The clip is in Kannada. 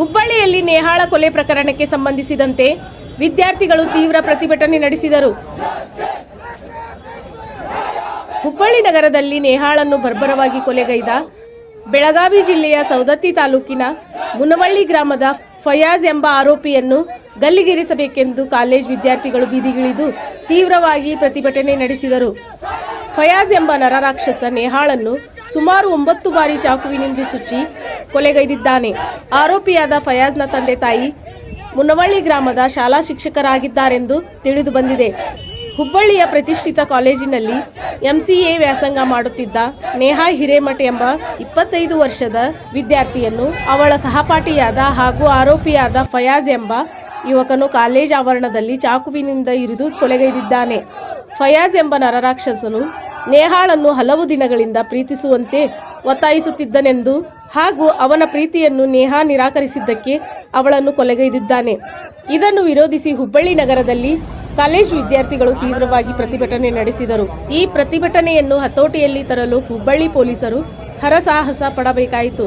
ಹುಬ್ಬಳ್ಳಿಯಲ್ಲಿ ನೇಹಾಳ ಕೊಲೆ ಪ್ರಕರಣಕ್ಕೆ ಸಂಬಂಧಿಸಿದಂತೆ ವಿದ್ಯಾರ್ಥಿಗಳು ತೀವ್ರ ಪ್ರತಿಭಟನೆ ನಡೆಸಿದರು. ಹುಬ್ಬಳ್ಳಿ ನಗರದಲ್ಲಿ ನೇಹಾಳನ್ನು ಬರ್ಬರವಾಗಿ ಕೊಲೆಗೈದ ಬೆಳಗಾವಿ ಜಿಲ್ಲೆಯ ಸೌದತ್ತಿ ತಾಲೂಕಿನ ಮುನವಳ್ಳಿ ಗ್ರಾಮದ ಫಯಾಜ್ ಎಂಬ ಆರೋಪಿಯನ್ನು ಗಲ್ಲಿಗೇರಿಸಬೇಕೆಂದು ಕಾಲೇಜ್ ವಿದ್ಯಾರ್ಥಿಗಳು ಬೀದಿಗಿಳಿದು ತೀವ್ರವಾಗಿ ಪ್ರತಿಭಟನೆ ನಡೆಸಿದರು. ಫಯಾಜ್ ಎಂಬ ನರರಾಕ್ಷಸ ನೇಹಾಳನ್ನು ಸುಮಾರು ಒಂಬತ್ತು ಬಾರಿ ಚಾಕುವಿನಿಂದ ಚುಚ್ಚಿ ಕೊಲೆಗೈದಿದ್ದಾನೆ. ಆರೋಪಿಯಾದ ಫಯಾಜ್ನ ತಂದೆ ತಾಯಿ ಮುನವಳ್ಳಿ ಗ್ರಾಮದ ಶಾಲಾ ಶಿಕ್ಷಕರಾಗಿದ್ದಾರೆಂದು ತಿಳಿದು ಬಂದಿದೆ. ಹುಬ್ಬಳ್ಳಿಯ ಪ್ರತಿಷ್ಠಿತ ಕಾಲೇಜಿನಲ್ಲಿ ಎಂಸಿಎ ವ್ಯಾಸಂಗ ಮಾಡುತ್ತಿದ್ದ ನೇಹಾ ಹಿರೇಮಠ್ ಎಂಬ ಇಪ್ಪತ್ತೈದು ವರ್ಷದ ವಿದ್ಯಾರ್ಥಿಯನ್ನು ಅವಳ ಸಹಪಾಠಿಯಾದ ಹಾಗೂ ಆರೋಪಿಯಾದ ಫಯಾಜ್ ಎಂಬ ಯುವಕನು ಕಾಲೇಜ್ ಆವರಣದಲ್ಲಿ ಚಾಕುವಿನಿಂದ ಇರಿದು ಕೊಲೆಗೈದಿದ್ದಾನೆ. ಫಯಾಜ್ ಎಂಬ ನರರಾಕ್ಷಸನು ನೇಹಾಳನ್ನು ಹಲವು ದಿನಗಳಿಂದ ಪ್ರೀತಿಸುವಂತೆ ಒತ್ತಾಯಿಸುತ್ತಿದ್ದನೆಂದು ಹಾಗೂ ಅವನ ಪ್ರೀತಿಯನ್ನು ನೇಹಾ ನಿರಾಕರಿಸಿದ್ದಕ್ಕೆ ಅವಳನ್ನು ಕೊಲೆಗೈದಿದ್ದಾನೆ. ಇದನ್ನು ವಿರೋಧಿಸಿ ಹುಬ್ಬಳ್ಳಿ ನಗರದಲ್ಲಿ ಕಾಲೇಜು ವಿದ್ಯಾರ್ಥಿಗಳು ತೀವ್ರವಾಗಿ ಪ್ರತಿಭಟನೆ ನಡೆಸಿದರು. ಈ ಪ್ರತಿಭಟನೆಯನ್ನು ಹತೋಟಿಯಲ್ಲಿ ತರಲು ಹುಬ್ಬಳ್ಳಿ ಪೊಲೀಸರು ಹರಸಾಹಸ ಪಡಬೇಕಾಯಿತು.